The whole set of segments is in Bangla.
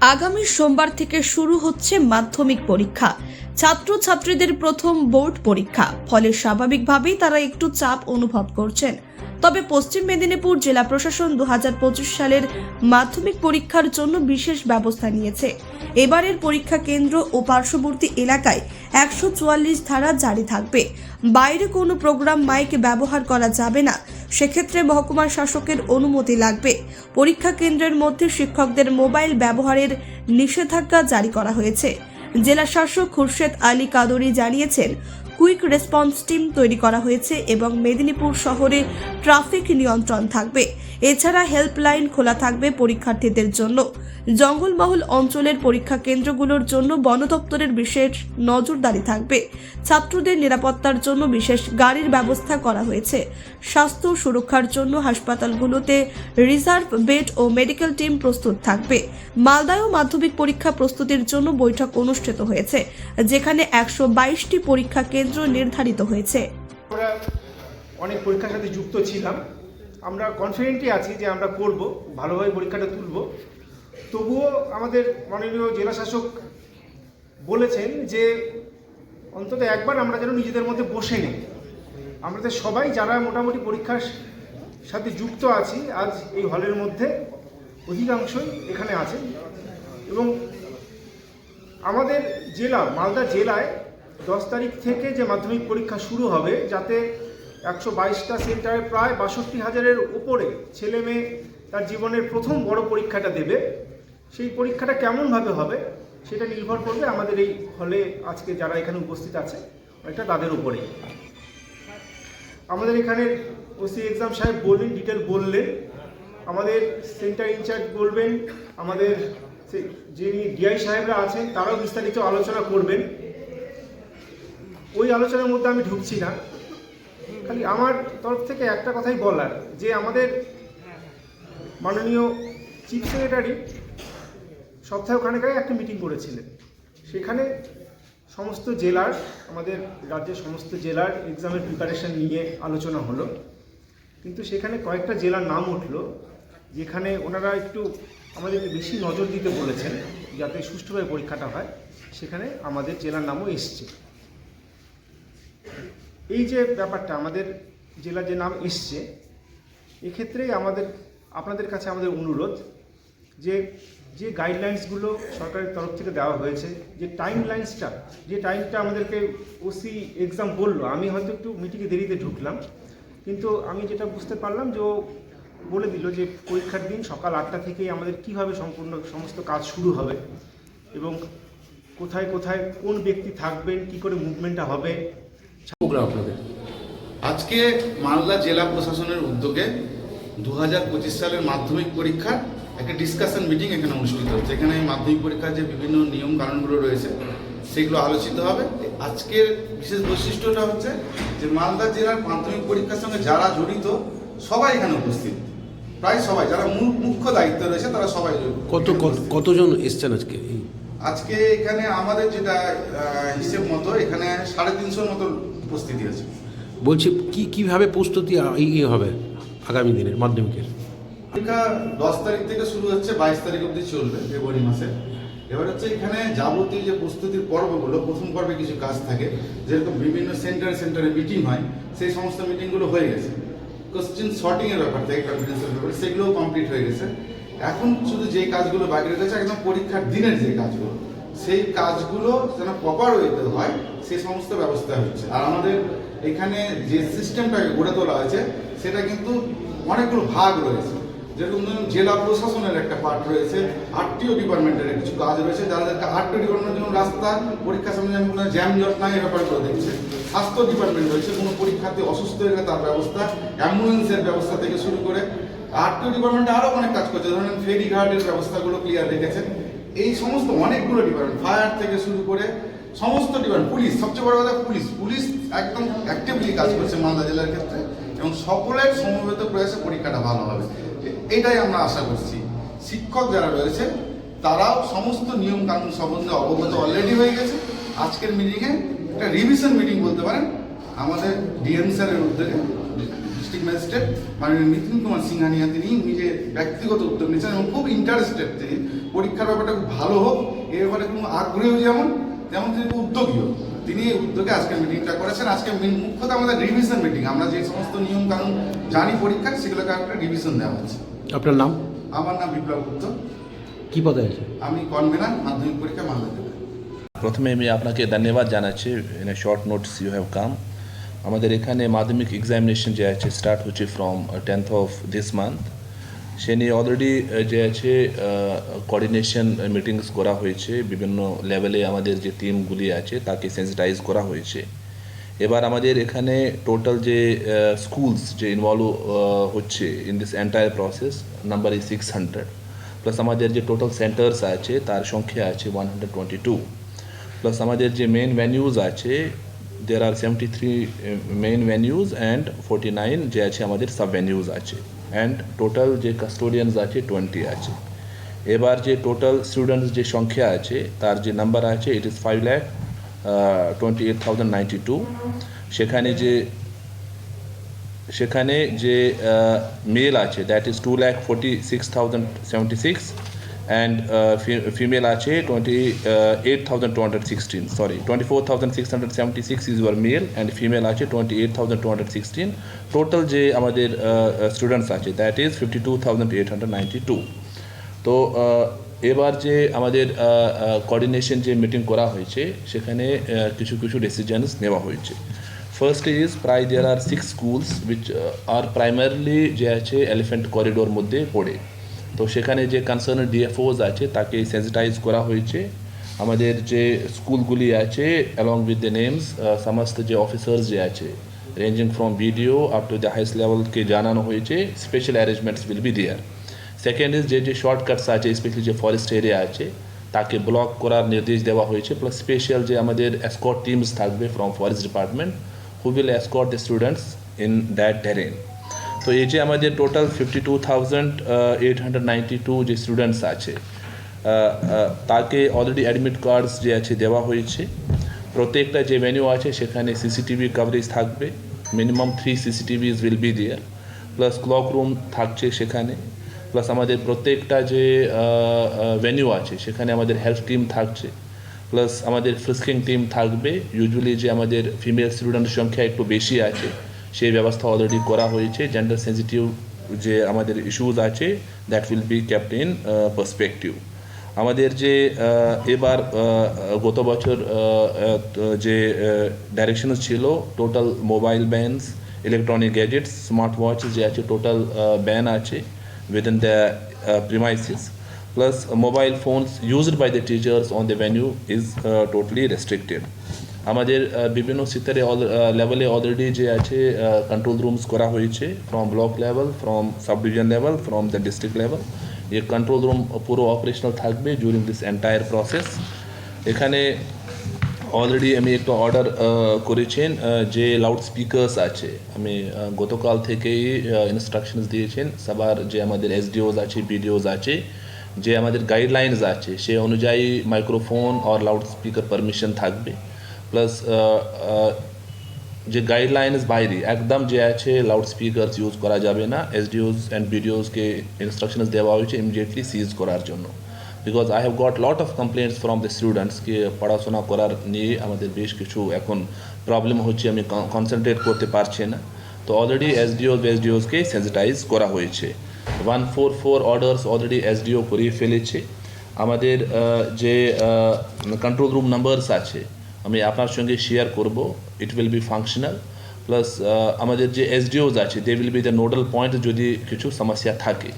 আগামী সোমবার থেকে শুরু হচ্ছে মাধ্যমিক পরীক্ষা। ছাত্রছাত্রীদের প্রথম বোর্ড পরীক্ষা। ফলে স্বাভাবিকভাবেই তারা একটু চাপ অনুভব করছেন। তবে পশ্চিম মেদিনীপুর জেলা প্রশাসন দু হাজার পঁচিশ সালের মাধ্যমিক পরীক্ষার জন্য বিশেষ ব্যবস্থা নিয়েছে। এবারের পরীক্ষা কেন্দ্র ও পার্শ্ববর্তী এলাকায় একশো চুয়াল্লিশ ধারা জারি থাকবে। বাইরে কোনো প্রোগ্রাম মাইক ব্যবহার করা যাবে না। সেক্ষেত্রে মহকুমার শাসকের অনুমতি লাগবে। পরীক্ষা কেন্দ্রের মধ্যে শিক্ষকদের মোবাইল ব্যবহারের নিষেধাজ্ঞা জারি করা হয়েছে। জেলা শাসক খুরশেদ আলী কাদরি জানিয়েছেন, কুইক রেসপন্স টিম তৈরি করা হয়েছে এবং মেদিনীপুর শহরে ট্রাফিক নিয়ন্ত্রণ থাকবে। এছাড়া হেল্পলাইন খোলা থাকবে পরীক্ষার্থীদের জন্য। জঙ্গলমহল অঞ্চলের পরীক্ষা কেন্দ্রগুলোর জন্য বন দপ্তরের বিশেষ নজরদারি থাকবে। ছাত্রদের নিরাপত্তার জন্য বিশেষ গাড়ির ব্যবস্থা করা হয়েছে। স্বাস্থ্য সুরক্ষার জন্য হাসপাতালগুলোতে রিজার্ভ বেড ও মেডিকেল টিম প্রস্তুত থাকবে। মালদায়ও মাধ্যমিক পরীক্ষা প্রস্তুতির জন্য বৈঠক অনুষ্ঠিত হয়েছে, যেখানে একশো বাইশটি পরীক্ষা কেন্দ্র নির্ধারিত হয়েছে। অনেক পরীক্ষার সাথে যুক্ত ছিলাম। আমরা কনফিডেন্টই আছি যে আমরা করব, ভালোভাবে পরীক্ষাটা তুলব। তবুও আমাদের মাননীয় জেলা শাসক বলেছেন যে অন্তত একবার আমরা যেন নিজেদের মধ্যে বসে নেই। আমাদের সবাই যারা মোটামুটি পরীক্ষার সাথে যুক্ত আছি, আজ এই হলের মধ্যে অধিকাংশই এখানে আছেন। এবং আমাদের জেলা, মালদা জেলায় দশ তারিখ থেকে যে মাধ্যমিক পরীক্ষা শুরু হবে, যাতে একশো বাইশটা সেন্টারে প্রায় বাষট্টি হাজারের উপরে ছেলে মেয়ে তার জীবনের প্রথম বড় পরীক্ষাটা দেবে। সেই পরীক্ষাটা কেমনভাবে হবে সেটা নির্ভর করবে আমাদের এই হলে আজকে যারা এখানে উপস্থিত আছে এটা তাদের উপরে আমাদের এখানে ওসি এক্সাম সাহেব বললেন, ডিটেল বললেন। আমাদের সেন্টার ইনচার্জ বলবেন, আমাদের যিনি ডিআই সাহেবরা আছেন, তারাও বিস্তারিত আলোচনা করবেন। ওই আলোচনার মধ্যে আমি ঢুকছি না। খালি আমার তরফ থেকে একটা কথাই বলার, যে আমাদের মাননীয় চিফ সেক্রেটারি সপ্তাহে ওখানে একটা মিটিং করেছিলেন। সেখানে সমস্ত জেলার, আমাদের রাজ্যের সমস্ত জেলার এক্সামের প্রিপারেশন নিয়ে আলোচনা হলো। কিন্তু সেখানে কয়েকটা জেলার নাম উঠল, যেখানে ওনারা একটু আমাদেরকে বেশি নজর দিতে বলেছেন, যাতে সুষ্ঠুভাবে পরীক্ষাটা হয়। সেখানে আমাদের জেলার নামও এসছে। এই যে ব্যাপারটা, আমাদের জেলার যে নাম এসছে, এক্ষেত্রেই আমাদের, আপনাদের কাছে আমাদের অনুরোধ যে যে গাইডলাইন্সগুলো সরকারের তরফ থেকে দেওয়া হয়েছে, যে টাইম লাইন্সটা যে টাইমটা আমাদেরকে ওসি এক্সাম বলল, আমি হয়তো একটু মিটিংয়ে দেরিতে ঢুকলাম, কিন্তু আমি যেটা বুঝতে পারলাম যে ও বলে দিল যে পরীক্ষার দিন সকাল আটটা থেকেই আমাদের কীভাবে সম্পূর্ণ সমস্ত কাজ শুরু হবে এবং কোথায় কোথায় কোন ব্যক্তি থাকবেন, কি করে মুভমেন্টটা হবে আপনাদের। আজকে মালদা জেলা প্রশাসনের উদ্যোগে দু পঁচিশ সালের মাধ্যমিক পরীক্ষার একটা ডিসকাশন মিটিং এখানে অনুষ্ঠিত হচ্ছে। এখানে মাধ্যমিক পরীক্ষার যে বিভিন্ন নিয়ম কানুনগুলো রয়েছে সেগুলো আলোচিত হবে। আজকের বিশেষ বৈশিষ্ট্যটা হচ্ছে যে মালদা জেলার মাধ্যমিক পরীক্ষার সঙ্গে যারা জড়িত সবাই এখানে উপস্থিত। প্রায় সবাই যারা মূল- মুখ্য দায়িত্ব রয়েছে তারা সবাই কত কত- কতজন এসছেন আজকে? আজকে এখানে আমাদের যেটা হিসেব মতো এখানে সাড়ে তিনশোর মতো উপস্থিতি আছে। বলছি কি কীভাবে প্রস্তুতি হবে আগামী দিনের মাধ্যমিকের? পরীক্ষা দশ তারিখ থেকে শুরু হচ্ছে বাইশ তারিখ অবধি চলবে ফেব্রুয়ারি মাসে। এবার হচ্ছে এখানে যাবতীয় যে প্রস্তুতির পর্বগুলো প্রথম পর্বে কিছু কাজ থাকে যেরকম বিভিন্ন সেন্টারে সেন্টারে মিটিং হয় সেই সমস্ত মিটিংগুলো হয়ে গেছে। কোশ্চেন শর্টিং এর ব্যাপার থেকে কনফিডেন্সের ব্যাপারে সেগুলোও কমপ্লিট হয়ে গেছে। এখন শুধু যে কাজগুলো বাকি রয়েছে একদম পরীক্ষার দিনের যে কাজগুলো সেই কাজগুলো যেন প্রপার ওয়েতে হয় সেই সমস্ত ব্যবস্থা হচ্ছে। আর আমাদের এখানে যে সিস্টেমটাকে গড়ে তোলা হয়েছে, সেটা কিন্তু অনেকগুলো ভাগ রয়েছে। যেরকম ধরুন জেলা প্রশাসনের একটা পার্ট রয়েছে আরটিও ডিপার্টমেন্টের কিছু কাজ রয়েছে যাদেরকে আরটিও ডিপার্টমেন্টের জন্য রাস্তা, পরীক্ষার সামনে যেন কোনো জ্যাম জট নাই এ ব্যাপারগুলো দেখছে। স্বাস্থ্য ডিপার্টমেন্ট রয়েছে, কোনো পরীক্ষার্থী অসুস্থ হয়ে তার ব্যবস্থা অ্যাম্বুলেন্সের ব্যবস্থা থেকে শুরু করে। আরটিও ডিপার্টমেন্টে আরও অনেক কাজ করছে, ধরেন ফেরিঘাটের ব্যবস্থাগুলো ক্লিয়ার রেখেছেন এই সমস্ত অনেকগুলো ডিপার্টমেন্ট ফায়ার থেকে শুরু করে সমস্ত ডিপার্টমেন্ট, পুলিশ, সবচেয়ে বড় কথা পুলিশ। পুলিশ একদম অ্যাক্টিভলি কাজ করছে মালদা জেলার ক্ষেত্রে এবং সকলের সমবেত প্রয়াসে পরীক্ষাটা ভালো হবে। এটাই আমরা আশা করছি। শিক্ষক যারা রয়েছে, তারাও সমস্ত নিয়ম কানুন সম্বন্ধে অবগত অলরেডি হয়ে গেছে। আজকের মিটিংয়ে একটা রিভিশন মিটিং বলতে পারেন। আমাদের ডিএম স্যারের উদ্যোগে ডিস্ট্রিক্ট ম্যাজিস্ট্রেট মাননীয় নিতিন কুমার সিংহানিয়া, তিনি নিজে ব্যক্তিগত উদ্যোগ নিয়েছেন এবং খুব ইন্টারেস্টেড তিনি। পরীক্ষার ব্যাপারটা খুব ভালো হোক, এ ব্যাপারে কোনো আগ্রহী যেমন তেমন তিনি উদ্যোগীও। তিনি এই উদ্যোগে আজকের মিটিংটা করেছেন। আজকে মুখ্যত আমাদের রিভিশন মিটিং আমরা যে সমস্ত নিয়ম কানুন জানি পরীক্ষার সেগুলোকে একটা রিভিশন দেওয়া হচ্ছে। আপনার নাম? আমার নাম বিপ্লব গুপ্ত। কি পদে আছে? আমি কনভেনার মাধ্যমিক পরীক্ষা মালদা জেলা প্রথমে আমি আপনাকে ধন্যবাদ জানাচ্ছি। In a short notes you have come আমাদের এখানে মাধ্যমিক এক্সামিনেশন যে আছে স্টার্ট হচ্ছে from tenth of this month সে নিয়ে অলরেডি যে আছে কোঅর্ডিনেশন মিটিংস করা হয়েছে, বিভিন্ন লেভেলে আমাদের যে টিমগুলি আছে, তাকে সেন্সিটাইজ করা হয়েছে। এবার আমাদের এখানে টোটাল যে স্কুলস যে ইনভলভ হচ্ছে in this entire process number is six hundred plus আমাদের যে টোটাল সেন্টার্স আছে, তার সংখ্যা আছে one hundred twenty two plus আমাদের যে মেন ভেনিউজ আছে দের আর seventy three main venues and forty nine যে আছে, আমাদের সাব ভেনিউজ আছে। অ্যান্ড টোটাল যে কাস্টোডিয়ানস আছে টোয়েন্টি আছে। এবার যে টোটাল স্টুডেন্টস যে সংখ্যা আছে, তার যে নাম্বার আছে it is five lakh twenty eight thousand ninety two সেখানে যে সেখানে যে মেল আছে that is two lakh forty six thousand seventy six and female আছে twenty eight thousand two hundred sixteen sorry twenty four thousand six hundred seventy six is your male and female আছে twenty eight thousand two hundred sixteen total যে আমাদের স্টুডেন্টস আছে that is fifty two thousand eight ninety two তো এবার যে আমাদের কোঅর্ডিনেশন যে মিটিং করা হয়েছে, সেখানে কিছু কিছু ডিসিশনস নেওয়া হয়েছে। ফার্স্ট ইজ প্রায় there are six schools which are primarily যে আছে এলিফেন্ট করিডোর মধ্যে পড়ে। তো সেখানে যে কনসার্ন ডিএফওজ আছে, তাকে সেন্সিটাইজ করা হয়েছে। আমাদের যে স্কুলগুলি আছে অ্যালং উইথ দ্য নেমস সমস্ত যে অফিসার্স যে আছে ranging from BDO up to the highest লেভেলকে জানানো হয়েছে special arrangements will be there second is যে যে শর্টকাটস আছে স্পেশালি যে ফরেস্ট এরিয়া আছে, তাকে ব্লক করার নির্দেশ দেওয়া হয়েছে প্লাস স্পেশাল যে আমাদের এসকর্ট টিমস থাকবে from forest department who will escort the students in that terrain তো এই যে আমাদের total fifty two thousand eight hundred ninety two যে স্টুডেন্টস আছে তাকে অলরেডি অ্যাডমিট কার্ডস যে আছে দেওয়া হয়েছে। প্রত্যেকটা যে ভেনিউ আছে সেখানে সিসিটিভি কভারেজ থাকবে। Minimum three CCTVs will be there plus clock room থাকছে সেখানে প্লাস আমাদের প্রত্যেকটা যে ভেনিউ আছে সেখানে আমাদের হেলথ টিম থাকছে প্লাস আমাদের ফ্রিস্কিং টিম থাকবে। ইউজুয়ালি যে আমাদের ফিমেল স্টুডেন্টের সংখ্যা একটু বেশি আছে সেই ব্যবস্থা অলরেডি করা হয়েছে। জেন্ডার সেন্সিটিভ যে আমাদের ইস্যুজ আছে that will be kept in perspective আমাদের যে এবার গত বছর যে ডাইরেকশন ছিল total mobile bans electronic gadgets smart watch যে আছে টোটাল ব্যান আছে within the uh, premises. Plus uh, mobile phones used by the teachers on the venue is আমাদের বিভিন্ন স্তরে লেভেলে অলরেডি যে আছে কন্ট্রোল রুমস করা হয়েছে from block level from sub division level from the district level এই কন্ট্রোল রুম পুরো অপারেশনাল থাকবে জুরিং দিস এন্টায়ার প্রসেস এখানে অলরেডি আমি একটা অর্ডার করেছেন যে লাউড স্পিকার্স আছে। আমি গতকাল থেকেই ইনস্ট্রাকশনস দিয়েছেন। সবার যে আমাদের এসডিওজ আছে বিডিওজ আছে, যে আমাদের গাইডলাইন্স আছে, সে অনুযায়ী মাইক্রোফোন আর লাউড স্পিকার পারমিশন থাকবে। প্লাস যে গাইডলাইন্স বাইরে, একদম যে আছে লাউড স্পিকারস ইউজ করা যাবে না এসডিওজ অ্যান্ড বিডিওজকে ইনস্ট্রাকশনস দেওয়া হয়েছে ইমিডিয়েটলি সিজ করার জন্য। Because I have got lot of complaints from the স্টুডেন্টসকে পড়াশোনা করার নিয়ে আমাদের বেশ কিছু এখন প্রবলেম হচ্ছে, আমি কনসেন্ট্রেট করতে পারছি না। তো অলরেডি এসডিওজ এসডিওজকে সেন্সিটাইজ করা হয়েছে। One four four orders already SDO করিয়ে ফেলেছে। আমাদের যে কন্ট্রোল রুম নাম্বারস আছে আমি আপনার সঙ্গে শেয়ার করব। It will be functional plus আমাদের যে এসডিওজ আছে they will be the nodal point যদি কিছু সমস্যা থাকে।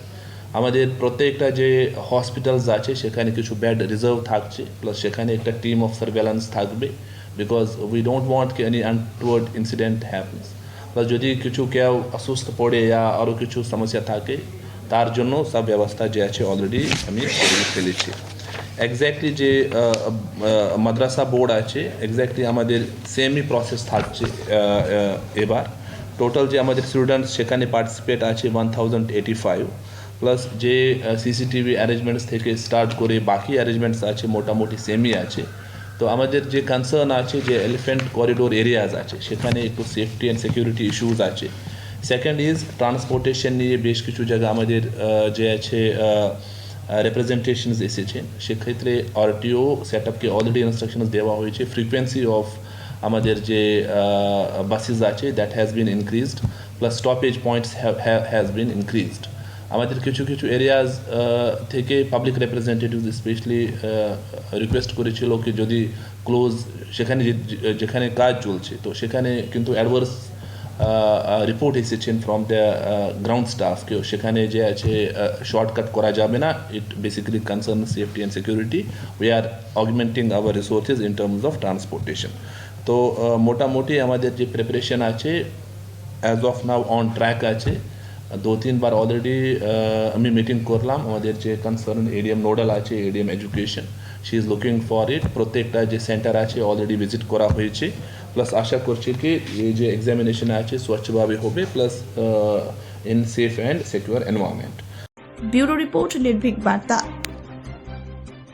আমাদের প্রত্যেকটা যে হসপিটালস আছে, সেখানে কিছু বেড রিজার্ভ থাকছে। প্লাস সেখানে একটা টিম অফ সার্ভেলেন্স থাকবে। Because we don't want any untoward incident happens plus যদি কিছু কেউ অসুস্থ পড়ে বা আরও কিছু সমস্যা থাকে, তার জন্য সব ব্যবস্থা যে আছে অলরেডি আমি ফেলেছি। এক্স্যাক্টলি যে মাদ্রাসা বোর্ড আছে এক্স্যাক্টলি আমাদের সেমই প্রসেস থাকছে এবার। টোটাল যে আমাদের স্টুডেন্টস সেখানে পার্টিসিপেট আছে one thousand eighty five plus যে সিসিটিভি অ্যারেঞ্জমেন্টস থেকে স্টার্ট করে বাকি অ্যারেঞ্জমেন্টস আছে, মোটামুটি সেমই আছে। তো আমাদের যে কনসার্ন আছে যে এলিফেন্ট করিডোর এরিয়াজ আছে, সেখানে একটু সেফটি অ্যান্ড সিকিউরিটি ইস্যুজ আছে। সেকেন্ড ইজ ট্রান্সপোর্টেশন নিয়ে বেশ কিছু জায়গা আমাদের যে আছে রিপ্রেজেন্টেশনস এসেছে। সেক্ষেত্রে আরটিও সেট আপকে অলরেডি ইনস্ট্রাকশনস দেওয়া হয়েছে। ফ্রিকোয়েন্সি অফ আমাদের যে বাসেস আছে that has been increased plus stoppage points has been increased আমাদের কিছু কিছু এরিয়াজ থেকে পাবলিক রিপ্রেজেন্টেটিভ স্পেশালি রিকোয়েস্ট করেছিল কি যদি ক্লোজ সেখানে যেখানে কাজ চলছে, তো সেখানে কিন্তু অ্যাডভার্স রিপোর্ট এসেছেন ফ্রম দ্য গ্রাউন্ড স্টাফ কেউ। সেখানে যে আছে শর্টকাট করা যাবে না। It basically concern safety and security we are augmenting our resources in terms of transportation তো মোটামুটি আমাদের যে প্রিপারেশন আছে as of now on track আছে। দু, তিনবার অলরেডি আমি মিটিং করলাম। আমাদের যে কনসার্ন এডিএম নোডাল আছে ADM education she is looking for it প্রত্যেকটা যে সেন্টার আছে অলরেডি ভিজিট করা হয়েছে। প্লাস আশা করছি কি এই যে এক্সামিনেশন আছে স্বচ্ছভাবে হবে plus in safe and secure environment bureau report Nirbhik Barta